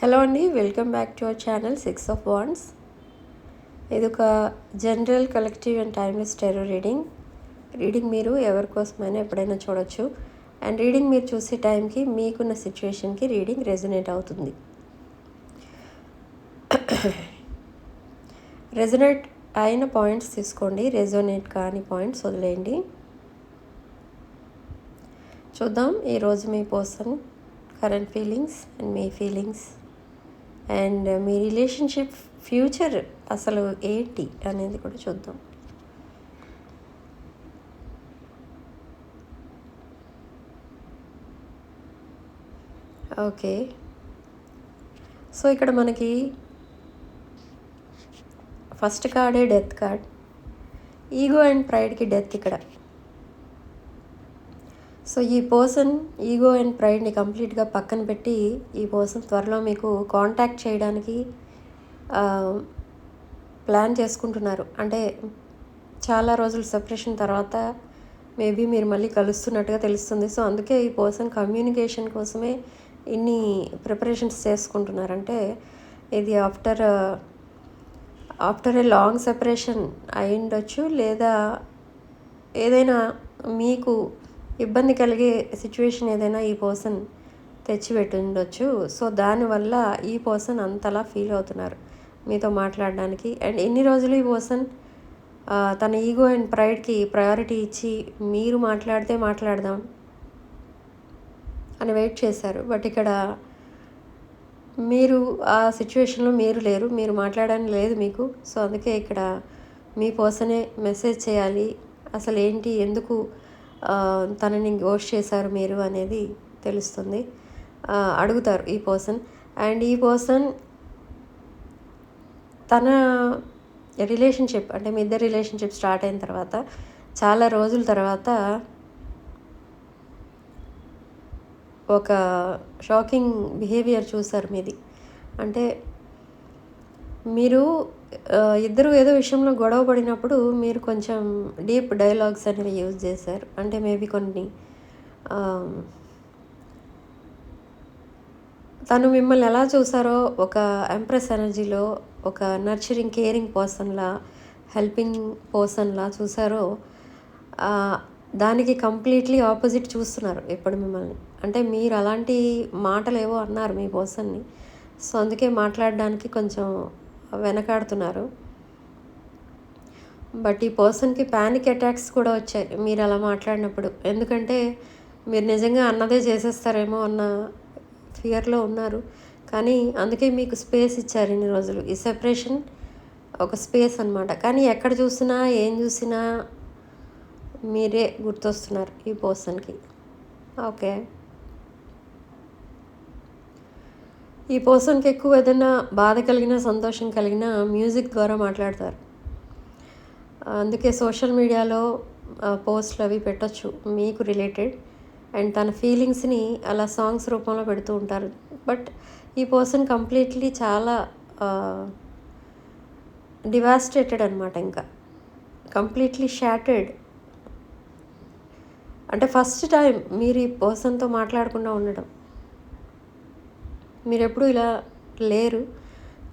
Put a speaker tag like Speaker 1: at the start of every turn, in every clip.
Speaker 1: Hello అండి welcome back to our channel six of wands ఇది ఒక general collective and timeless tarot reading reading మీరు ఎవరి కోసమైనా ఎప్పుడైనా చూడొచ్చు. అండ్ రీడింగ్ మీరు చూసే టైంకి మీకున్న సిచ్యువేషన్కి రీడింగ్ రెజనేట్ అవుతుంది. రెజనేట్ అయిన పాయింట్స్ తీసుకోండి రెజోనేట్ కాని పాయింట్స్ వదిలేయండి. చూద్దాం ఈరోజు మీ పర్సన్ కరెంట్ ఫీలింగ్స్ అండ్ మీ ఫీలింగ్స్ అండ్ మీ రిలేషన్షిప్ ఫ్యూచర్ అసలు ఏంటి అనేది కూడా చూద్దాం. ఓకే. సో ఇక్కడ మనకి ఫస్ట్ కార్డే డెత్ కార్డ్. ఈగో అండ్ ప్రైడ్కి డెత్ ఇక్కడ. సో ఈ పర్సన్ ఈగో అండ్ ప్రైడ్ని కంప్లీట్గా పక్కన పెట్టి ఈ పర్సన్ త్వరలో మీకు కాంటాక్ట్ చేయడానికి ప్లాన్ చేసుకుంటున్నారు. అంటే చాలా రోజులు సెపరేషన్ తర్వాత మేబీ మీరు మళ్ళీ కలుస్తున్నట్టుగా తెలుస్తుంది. సో అందుకే ఈ పర్సన్ కమ్యూనికేషన్ కోసమే ఇన్ని ప్రిపరేషన్స్ చేసుకుంటున్నారంటే ఇది after after a long separation అయి ఉండొచ్చు లేదా ఏదైనా మీకు ఇబ్బంది కలిగే సిచ్యువేషన్ ఏదైనా ఈ పర్సన్ తెచ్చిపెట్టుండొచ్చు. సో దానివల్ల ఈ పర్సన్ అంతలా ఫీల్ అవుతున్నారు మీతో మాట్లాడడానికి. అండ్ ఎన్ని రోజులు ఈ పర్సన్ తన ఈగో అండ్ ప్రైడ్కి ప్రయారిటీ ఇచ్చి మీరు మాట్లాడితే మాట్లాడదాం అని వెయిట్ చేశారు. బట్ ఇక్కడ మీరు ఆ సిచ్యువేషన్లో మీరు లేరు. మీరు మాట్లాడడానికి లేదు మీకు. సో అందుకే ఇక్కడ మీ పర్సనే మెసేజ్ చేయాలి. అసలు ఏంటి? ఎందుకు తనని ఘోష్ చేశారు మీరు అనేది తెలుస్తుంది. అడుగుతారు ఈ పర్సన్. అండ్ ఈ పర్సన్ తన రిలేషన్షిప్ అంటే మీ ఇద్దరు రిలేషన్షిప్ స్టార్ట్ అయిన తర్వాత చాలా రోజుల తర్వాత ఒక షాకింగ్ బిహేవియర్ చూసారు మీది. అంటే మీరు ఇద్దరు ఏదో విషయంలో గొడవ పడినప్పుడు మీరు కొంచెం డీప్ డైలాగ్స్ అనేవి యూజ్ చేశారు. అంటే మేబీ కొన్ని తను మిమ్మల్ని ఎలా చూసారో ఒక ఎంప్రెస్ ఎనర్జీలో ఒక నర్చరింగ్ కేరింగ్ పర్సన్లా హెల్పింగ్ పర్సన్లా చూసారో దానికి కంప్లీట్లీ ఆపోజిట్ చూస్తున్నారు ఇప్పుడు మిమ్మల్ని. అంటే మీరు అలాంటి మాటలు ఏవో అన్నారు మీ పర్సన్ని. సో అందుకే మాట్లాడడానికి కొంచెం వెనకాడుతున్నారు. బట్ ఈ పర్సన్కి ప్యానిక్ అటాక్స్ కూడా వచ్చాయి. మీరు అలా మాట్లాడినప్పుడు. ఎందుకంటే మీరు నిజంగా అన్నదే చేసేస్తారేమో అన్న ఫియర్లో ఉన్నారు. కానీ అందుకే మీకు స్పేస్ ఇచ్చారు ఇన్ని రోజులు. ఈ సెపరేషన్ ఒక స్పేస్ అనమాట కానీ ఎక్కడ చూసినా ఏం చూసినా మీరే గుర్తొస్తున్నారు ఈ పర్సన్కి. ఓకే. ఈ పర్సన్కి ఎక్కువ ఏదైనా బాధ కలిగిన సంతోషం కలిగిన మ్యూజిక్ ద్వారా మాట్లాడతారు. అందుకే సోషల్ మీడియాలో పోస్ట్లు అవి పెట్టచ్చు మీకు రిలేటెడ్. అండ్ తన ఫీలింగ్స్ని అలా సాంగ్స్ రూపంలో పెడుతూ ఉంటారు. బట్ ఈ పర్సన్ కంప్లీట్లీ చాలా డివాస్టేటెడ్ అనమాట ఇంకా. కంప్లీట్లీ షాటెడ్ అంటే ఫస్ట్ టైం మీరు ఈ పర్సన్తో మాట్లాడకుండా ఉండడం. మీరు ఎప్పుడూ ఇలా లేరు.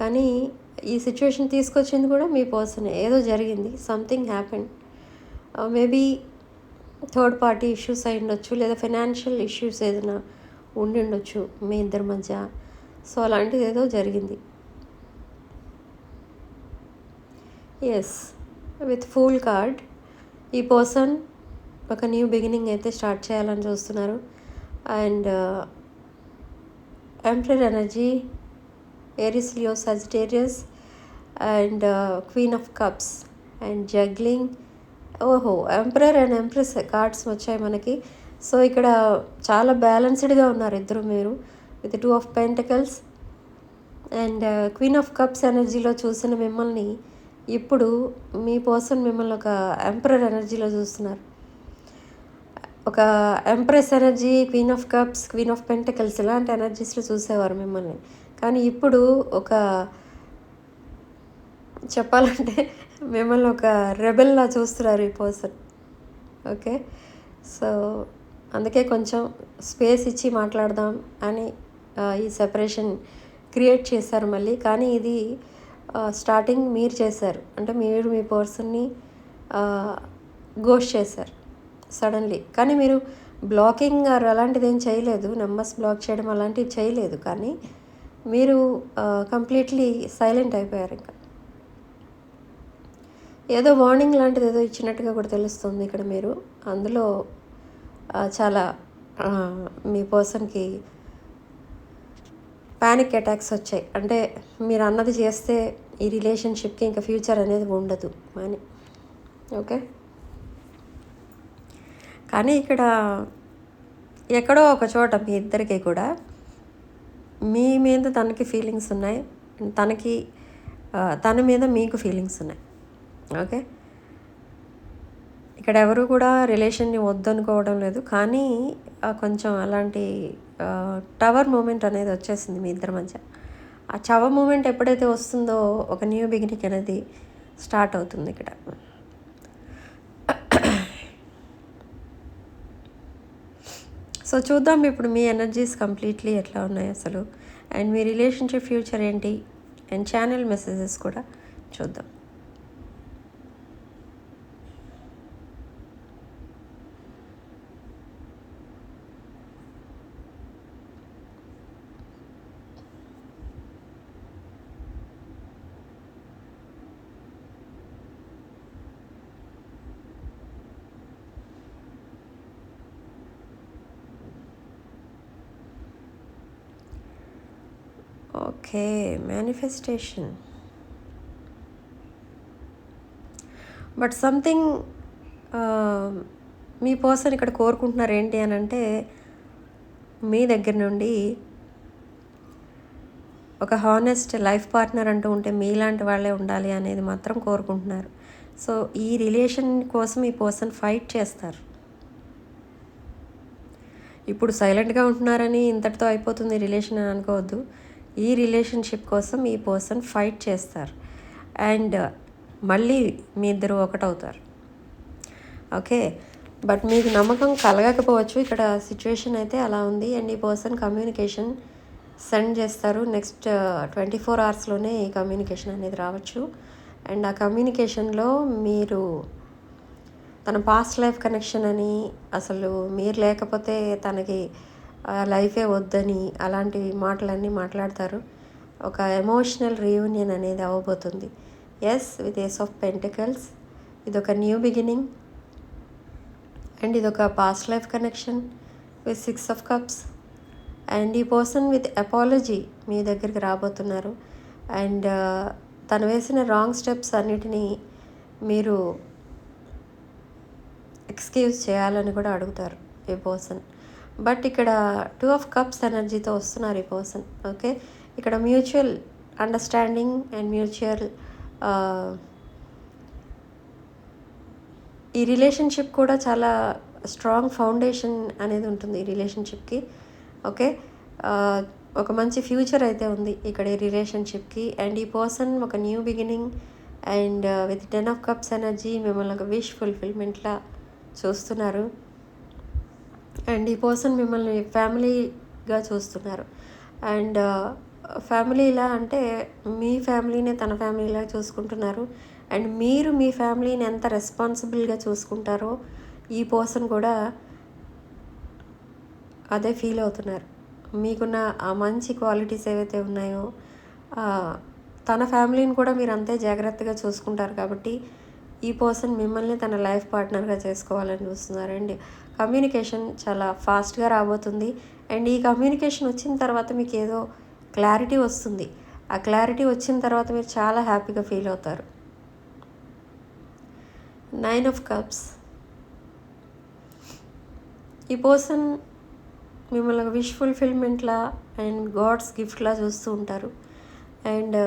Speaker 1: కానీ ఈ సిచ్యువేషన్ తీసుకొచ్చింది కూడా మీ పర్సన్ ఏదో జరిగింది. Something happen. Maybe third party issues అయి ఉండొచ్చు లేదా ఫైనాన్షియల్ ఇష్యూస్ ఏదైనా ఉండి ఉండొచ్చు మీ ఇద్దరి మధ్య. సో అలాంటిది ఏదో జరిగింది. ఎస్ విత్ ఫుల్ కార్డ్ ఈ పర్సన్ ఒక న్యూ బిగినింగ్ అయితే స్టార్ట్ చేయాలని చూస్తున్నారు. And emperor energy Aries Leo Sagittarius and queen of cups and juggling ఓహో ఎంప్రర్ అండ్ ఎంప్రెస్ కార్డ్స్ వచ్చాయి మనకి. సో ఇక్కడ చాలా బ్యాలెన్స్డ్గా ఉన్నారు ఇద్దరు మీరు. With two of pentacles and queen of cups ఎనర్జీలో చూసిన మిమ్మల్ని ఇప్పుడు మీ పర్సన్ మిమ్మల్ని ఒక ఎంప్రయర్ ఎనర్జీలో చూస్తున్నారు. ఒక empress energy queen of cups queen of pentacles ఇలాంటి ఎనర్జీస్లో చూసేవారు మిమ్మల్ని. కానీ ఇప్పుడు ఒక చెప్పాలంటే మిమ్మల్ని ఒక రెబెల్లా చూస్తున్నారు ఈ పర్సన్ ఓకే సో అందుకే కొంచెం స్పేస్ ఇచ్చి మాట్లాడదాం అని ఈ సెపరేషన్ క్రియేట్ చేశారు మళ్ళీ. కానీ ఇది స్టార్టింగ్ మీరు చేశారు. అంటే మీరు మీ పర్సన్ని గోష్ చేశారు. సడన్లీ. కానీ మీరు బ్లాకింగ్ అలాంటిది ఏం చేయలేదు. నెంబర్స్ బ్లాక్ చేయడం అలాంటివి చేయలేదు. కానీ మీరు కంప్లీట్లీ సైలెంట్ అయిపోయారు ఇంకా. ఏదో వార్నింగ్ లాంటిది ఏదో ఇచ్చినట్టుగా కూడా తెలుస్తుంది ఇక్కడ మీరు. అందులో చాలా మీ పర్సన్కి ప్యానిక్ అటాక్స్ వచ్చాయి. అంటే మీరు అన్నది చేస్తే ఈ రిలేషన్షిప్కి ఇంకా ఫ్యూచర్ అనేది ఉండదు. అని ఓకే? కానీ ఇక్కడ ఎక్కడో ఒక చోట మీ ఇద్దరికి కూడా మీ మీద తనకి ఫీలింగ్స్ ఉన్నాయి. తనకి తన మీద మీకు ఫీలింగ్స్ ఉన్నాయి. ఓకే? ఇక్కడ ఎవరు కూడా రిలేషన్ని వద్దనుకోవడం లేదు. కానీ కొంచెం అలాంటి టవర్ మూమెంట్ అనేది వచ్చేసింది మీ ఇద్దరి మధ్య. ఆ చవ మూమెంట్ ఎప్పుడైతే వస్తుందో ఒక న్యూ బిగినింగ్ అనేది స్టార్ట్ అవుతుంది ఇక్కడ. సో చూద్దాం ఇప్పుడు మీ ఎనర్జీస్ కంప్లీట్లీ ఎట్లా ఉన్నాయి అసలు. అండ్ మీ రిలేషన్షిప్ ఫ్యూచర్ ఏంటి? అండ్ ఛానల్ మెసేజెస్ కూడా చూద్దాం. ఓకే మేనిఫెస్టేషన్ బట్ సంథింగ్ మీ పర్సన్ ఇక్కడ కోరుకుంటున్నారు ఏంటి అని అంటే మీ దగ్గర నుండి ఒక హానెస్ట్ లైఫ్ పార్ట్నర్ అంటూ ఉంటే మీలాంటి వాళ్ళే ఉండాలి అనేది మాత్రం కోరుకుంటున్నారు. సో ఈ రిలేషన్ కోసం ఈ పర్సన్ ఫైట్ చేస్తారు. ఇప్పుడు సైలెంట్గా ఉంటున్నారని ఇంతటితో అయిపోతుంది రిలేషన్ అని అనుకోవద్దు. ఈ రిలేషన్షిప్ కోసం ఈ పర్సన్ ఫైట్ చేస్తారు. అండ్ మళ్ళీ మీ ఇద్దరు ఒకటవుతారు. ఓకే? బట్ మీకు నమ్మకం కలగకపోవచ్చు. ఇక్కడ సిచ్యువేషన్ అయితే అలా ఉంది. అండ్ ఈ పర్సన్ కమ్యూనికేషన్ సెండ్ చేస్తారు. నెక్స్ట్ ట్వంటీ ఫోర్ అవర్స్లోనే ఈ కమ్యూనికేషన్ అనేది రావచ్చు. అండ్ ఆ కమ్యూనికేషన్లో మీరు తన పాస్ట్ లైఫ్ కనెక్షన్ అని అసలు మీరు లేకపోతే తనకి లైఫే వద్దని అలాంటి మాటలన్నీ మాట్లాడతారు. ఒక ఎమోషనల్ రీయూనియన్ అనేది అవ్వబోతుంది. Yes with ace of pentacles ఇది ఒక న్యూ బిగినింగ్. అండ్ ఇది ఒక past life connection with six of cups and ఈ పర్సన్ విత్ అపాలజీ మీ దగ్గరికి రాబోతున్నారు. అండ్ తను వేసిన రాంగ్ స్టెప్స్ అన్నిటినీ మీరు ఎక్స్క్యూజ్ చేయాలని కూడా అడుగుతారు ఈ పర్సన్. బట్ ఇక్కడ టూ ఆఫ్ కప్స్ ఎనర్జీతో వస్తున్నారు ఈ పర్సన్ ఓకే? ఇక్కడ మ్యూచువల్ అండర్స్టాండింగ్ అండ్ మ్యూచువల్ ఈ రిలేషన్షిప్ కూడా చాలా స్ట్రాంగ్ ఫౌండేషన్ అనేది ఉంటుంది ఈ రిలేషన్షిప్కి ఓకే? ఒక మంచి ఫ్యూచర్ అయితే ఉంది ఇక్కడ ఈ రిలేషన్షిప్కి. అండ్ ఈ పర్సన్ ఒక new beginning and with ten of cups energy మిమ్మల్ని ఒక విష్ ఫుల్ఫిల్మెంట్లా చూస్తున్నారు. అండ్ ఈ పర్సన్ మిమ్మల్ని ఫ్యామిలీగా చూస్తున్నారు. అండ్ ఫ్యామిలీలా అంటే మీ ఫ్యామిలీనే తన ఫ్యామిలీలా చూసుకుంటున్నారు. అండ్ మీరు మీ ఫ్యామిలీని ఎంత రెస్పాన్సిబుల్గా చూసుకుంటారో ఈ పర్సన్ కూడా అదే ఫీల్ అవుతున్నారు. మీకున్న ఆ మంచి క్వాలిటీస్ ఏవైతే ఉన్నాయో తన ఫ్యామిలీని కూడా మీరు అంతే జాగ్రత్తగా చూసుకుంటారు కాబట్టి ఈ పర్సన్ మిమ్మల్ని తన లైఫ్ పార్ట్నర్గా చేసుకోవాలని చూస్తున్నారు. అండ్ కమ్యూనికేషన్ చాలా ఫాస్ట్గా రాబోతుంది. అండ్ ఈ కమ్యూనికేషన్ వచ్చిన తర్వాత మీకు ఏదో క్లారిటీ వస్తుంది. ఆ క్లారిటీ వచ్చిన తర్వాత మీరు చాలా హ్యాపీగా ఫీల్ అవుతారు. Nine of cups. ఈ పర్సన్ మిమ్మల్ని విష్ ఫుల్ఫిల్మెంట్లా అండ్ గాడ్స్ గిఫ్ట్లా చూస్తూ ఉంటారు. అండ్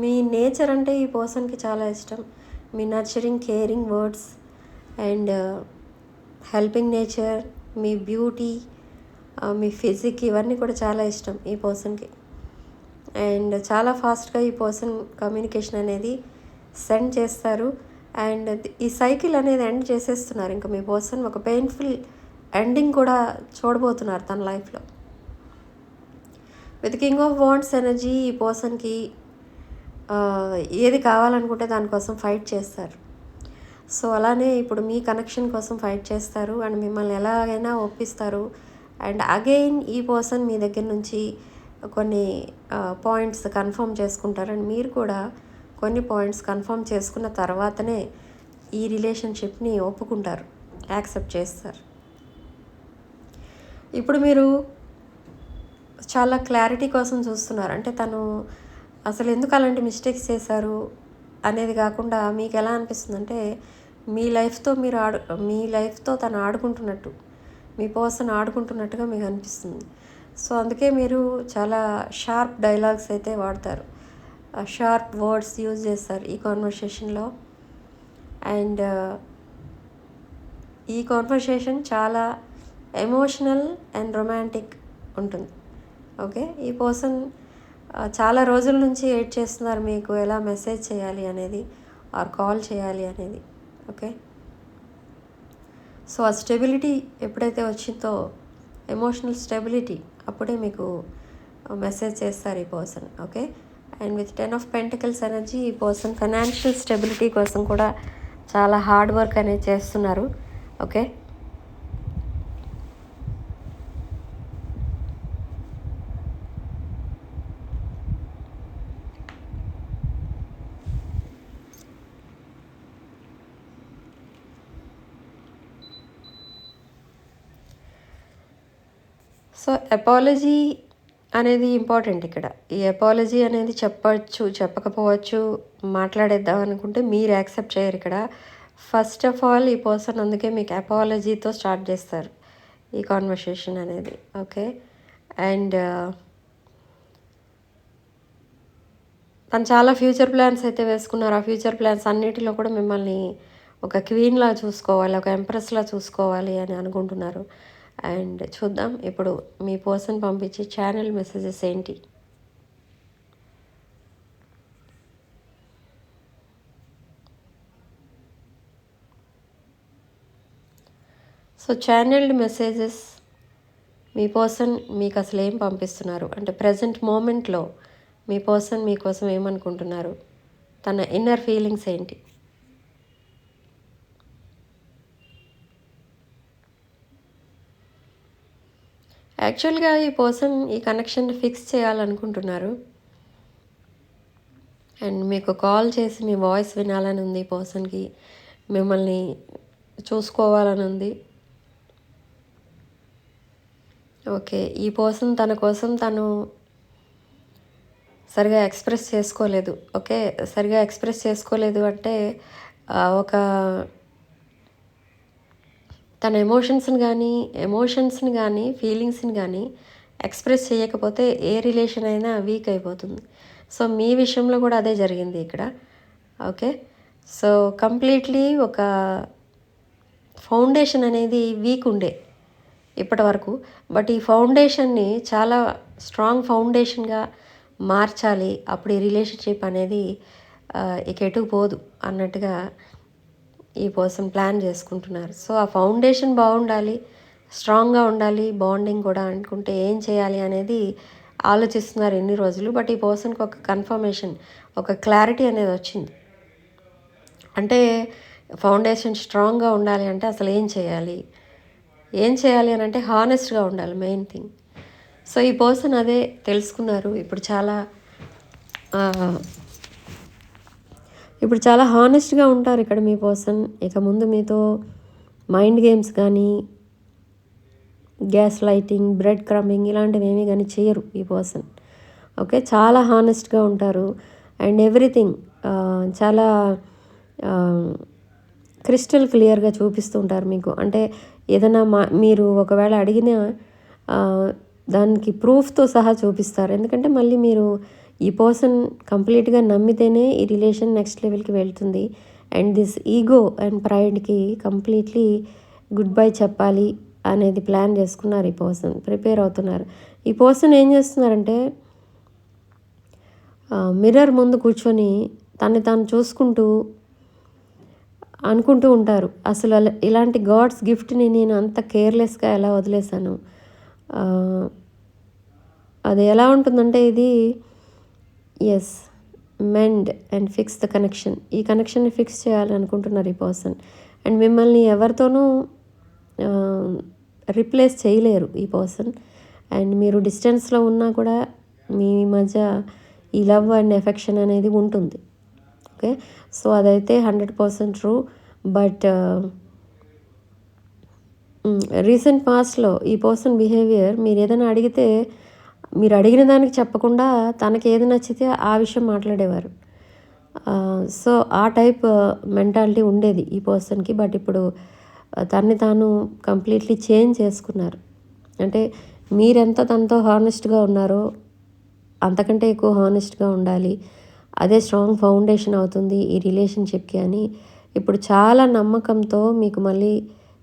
Speaker 1: మీ నేచర్ అంటే ఈ పర్సన్కి చాలా ఇష్టం. మీ nurturing caring words and helping nature me beauty మీ ఫిజిక్ ఇవన్నీ కూడా చాలా ఇష్టం ఈ పర్సన్కి. అండ్ చాలా ఫాస్ట్గా ఈ పర్సన్ కమ్యూనికేషన్ అనేది సెండ్ చేస్తారు. అండ్ ఈ సైకిల్ అనేది ఎండ్ చేసేస్తున్నారు. ఇంకా మీ పర్సన్ ఒక పెయిన్ఫుల్ ఎండింగ్ కూడా చూడబోతున్నారు తన లైఫ్లో. With king of wands energy ఈ పర్సన్కి ఏది కావాలనుకుంటే దానికోసం ఫైట్ చేస్తారు. సో అలానే ఇప్పుడు మీ కనెక్షన్ కోసం ఫైట్ చేస్తారు అండ్ మిమ్మల్ని ఎలాగైనా ఒప్పిస్తారు. అండ్ అగైన్ ఈ పర్సన్ మీ దగ్గర నుంచి కొన్ని పాయింట్స్ కన్ఫర్మ్ చేసుకుంటారు. అండ్ మీరు కూడా కొన్ని పాయింట్స్ కన్ఫర్మ్ చేసుకున్న తర్వాతనే ఈ రిలేషన్షిప్ని ఒప్పుకుంటారు. యాక్సెప్ట్ చేస్తారు. ఇప్పుడు మీరు చాలా క్లారిటీ కోసం చూస్తున్నారు. అంటే తను అసలు ఎందుకు అలాంటి మిస్టేక్స్ చేశారు? అనేది కాకుండా మీకు ఎలా అనిపిస్తుంది అంటే మీ లైఫ్తో మీరు ఆడు మీ లైఫ్తో తను ఆడుకుంటున్నట్టు మీ పర్సన్ ఆడుకుంటున్నట్టుగా మీకు అనిపిస్తుంది. సో అందుకే మీరు చాలా షార్ప్ డైలాగ్స్ అయితే వాడతారు. షార్ప్ వర్డ్స్ యూజ్ చేస్తారు ఈ కాన్వర్సేషన్లో. అండ్ ఈ కాన్వర్సేషన్ చాలా ఎమోషనల్ అండ్ రొమాంటిక్ ఉంటుంది. ఓకే? ఈ పర్సన్ చాలా రోజుల నుంచి ఎయిట్ చేస్తున్నారు మీకు. ఎలా మెసేజ్ చేయాలి అనేది ఆర్ కాల్ చేయాలి అనేది. ఓకే? సో ఆ స్టెబిలిటీ ఎప్పుడైతే వచ్చిందో ఎమోషనల్ స్టెబిలిటీ అప్పుడే మీకు మెసేజ్ చేస్తారు ఈ person. Okay? And with ten of pentacles energy ఈ పర్సన్ ఫైనాన్షియల్ స్టెబిలిటీ కోసం కూడా చాలా హార్డ్ వర్క్ అనేది చేస్తున్నారు. ఓకే? సో అపాలజీ అనేది ఇంపార్టెంట్ ఇక్కడ. ఈ ఎపాలజీ అనేది చెప్పచ్చు చెప్పకపోవచ్చు మాట్లాడేద్దాం అనుకుంటే మీరు యాక్సెప్ట్ చేయరు ఇక్కడ. ఫస్ట్ ఆఫ్ ఆల్ ఈ పర్సన్ అందుకే మీకు అపాలజీతో స్టార్ట్ చేస్తారు ఈ కాన్వర్సేషన్ అనేది. ఓకే అండ్ uh, తను చాలా ఫ్యూచర్ ప్లాన్స్ అయితే వేసుకున్నారు. ఆ ఫ్యూచర్ ప్లాన్స్ అన్నిటిలో కూడా మిమ్మల్ని ఒక క్వీన్లా చూసుకోవాలి ఒక ఎంప్రెస్లా చూసుకోవాలి అని అనుకుంటున్నారు. అండ్ చూద్దాం ఇప్పుడు మీ పర్సన్ పంపించే ఛానల్ మెసేజెస్ ఏంటి? సో ఛానల్డ్ మెసేజెస్ మీ పర్సన్ మీకు అసలు ఏం పంపిస్తున్నారు? అంటే ప్రజెంట్ మూమెంట్లో మీ పర్సన్ మీకోసం ఏమనుకుంటున్నారు? తన ఇన్నర్ ఫీలింగ్స్ ఏంటి? యాక్చువల్గా ఈ పర్సన్ ఈ కనెక్షన్ ఫిక్స్ చేయాలనుకుంటున్నారు. అండ్ మీకు కాల్ చేసి మీ వాయిస్ వినాలని ఉంది ఈ పర్సన్కి. మిమ్మల్ని చూసుకోవాలని ఉంది. ఓకే ఈ పర్సన్ తన కోసం తను సరిగా ఎక్స్ప్రెస్ చేసుకోలేదు. ఓకే సరిగా ఎక్స్ప్రెస్ చేసుకోలేదు అంటే ఒక తన ఎమోషన్స్ని కానీ ఎమోషన్స్ని కానీ ఫీలింగ్స్ని కానీ ఎక్స్ప్రెస్ చేయకపోతే ఏ రిలేషన్ అయినా వీక్ అయిపోతుంది. సో మీ విషయంలో కూడా అదే జరిగింది ఇక్కడ. ఓకే? సో కంప్లీట్లీ ఒక ఫౌండేషన్ అనేది వీక్ ఉండే ఇప్పటి వరకు. బట్ ఈ ఫౌండేషన్ని చాలా స్ట్రాంగ్ ఫౌండేషన్గా మార్చాలి. అప్పుడు ఈ రిలేషన్షిప్ అనేది ఇక ఎటు పోదు అన్నట్టుగా ఈ పర్సన్ ప్లాన్ చేసుకుంటున్నారు. సో ఆ ఫౌండేషన్ బాగుండాలి స్ట్రాంగ్గా ఉండాలి బాండింగ్ కూడా అనుకుంటే ఏం చేయాలి అనేది ఆలోచిస్తున్నారు ఎన్ని రోజులు. బట్ ఈ పర్సన్కి ఒక కన్ఫర్మేషన్ ఒక క్లారిటీ అనేది వచ్చింది. అంటే ఫౌండేషన్ స్ట్రాంగ్గా ఉండాలి అంటే అసలు ఏం చేయాలి? ఏం చేయాలి అని అంటే హానెస్ట్గా ఉండాలి మెయిన్ థింగ్. సో ఈ పర్సన్ అదే తెలుసుకున్నారు. ఇప్పుడు చాలా ఇప్పుడు చాలా హానెస్ట్గా ఉంటారు ఇక్కడ మీ పర్సన్ ఇక ముందు మీతో మైండ్ గేమ్స్ కానీ గ్యాస్ లైటింగ్ బ్రెడ్ క్రమ్మింగ్ ఇలాంటివి ఏమీ కానీ చేయరు ఈ పర్సన్ ఓకే చాలా హానెస్ట్గా ఉంటారు. అండ్ ఎవ్రీథింగ్ చాలా క్రిస్టల్ క్లియర్గా చూపిస్తూ ఉంటారు మీకు. అంటే ఏదైనా మా మీరు ఒకవేళ అడిగిన దానికి ప్రూఫ్తో సహా చూపిస్తారు. ఎందుకంటే మళ్ళీ మీరు ఈ పర్సన్ కంప్లీట్గా నమ్మితేనే ఈ రిలేషన్ నెక్స్ట్ లెవెల్కి వెళ్తుంది. అండ్ దిస్ ఈగో అండ్ ప్రైడ్కి కంప్లీట్లీ గుడ్ బై చెప్పాలి అనేది ప్లాన్ చేసుకున్నారు ఈ పర్సన్ ప్రిపేర్ అవుతున్నారు. ఈ పర్సన్ ఏం చేస్తున్నారంటే మిర్రర్ ముందు కూర్చొని తను తాను చూసుకుంటూ అనుకుంటూ ఉంటారు. అసలు ఇలాంటి గాడ్స్ గిఫ్ట్ని నేను అంత కేర్లెస్గా ఎలా వదిలేశాను? అది ఎలా ఉంటుందంటే ఇది is mend and fix the connection ఈ కనెక్షన్ని ఫిక్స్ చేయాలనుకుంటున్నారు ఈ పర్సన్ అండ్ మిమ్మల్ని ఎవరితోనూ రిప్లేస్ చేయలేరు ఈ పర్సన్ అండ్ మీరు డిస్టెన్స్లో ఉన్నా కూడా మీ మధ్య ఈ లవ్ అండ్ ఎఫెక్షన్ అనేది ఉంటుంది. ఓకే సో అదైతే hundred percent true but recent పాస్ట్లో ఈ పర్సన్ బిహేవియర్ మీరు ఏదైనా అడిగితే మీరు అడిగిన దానికి చెప్పకుండా తనకి ఏది నచ్చితే ఆ విషయం మాట్లాడేవారు. సో ఆ టైప్ మెంటాలిటీ ఉండేది ఈ పర్సన్కి. బట్ ఇప్పుడు తన్ని తాను కంప్లీట్లీ చేంజ్ చేసుకున్నారు. అంటే మీరెంత తనతో హానెస్ట్గా ఉన్నారో అంతకంటే ఎక్కువ హానెస్ట్గా ఉండాలి. అదే స్ట్రాంగ్ ఫౌండేషన్ అవుతుంది ఈ రిలేషన్షిప్కి అని. ఇప్పుడు చాలా నమ్మకంతో మీకు మళ్ళీ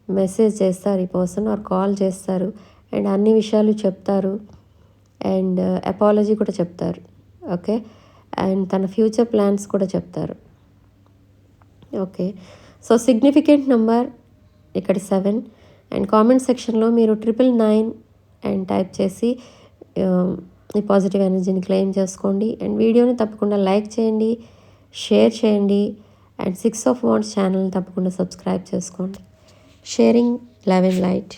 Speaker 1: మెసేజ్ చేస్తారు ఈ పర్సన్ ఆర్ కాల్ చేస్తారు. అండ్ అన్ని విషయాలు చెప్తారు. అండ్ uh, అపాలజీ కూడా చెప్తారు. ఓకే అండ్ తన ఫ్యూచర్ ప్లాన్స్ కూడా చెప్తారు. ఓకే సో సిగ్నిఫికెంట్ నెంబర్ ఇక్కడ సెవెన్ అండ్ కామెంట్ సెక్షన్లో మీరు ట్రిపుల్ నైన్ అండ్ టైప్ చేసి um, ఈ పాజిటివ్ ఎనర్జీని క్లెయిమ్ చేసుకోండి. అండ్ వీడియోని తప్పకుండా లైక్ చేయండి షేర్ చేయండి. అండ్ సిక్స్ ఆఫ్ వాన్స్ ఛానల్ని తప్పకుండా సబ్స్క్రైబ్ చేసుకోండి. Sharing love and light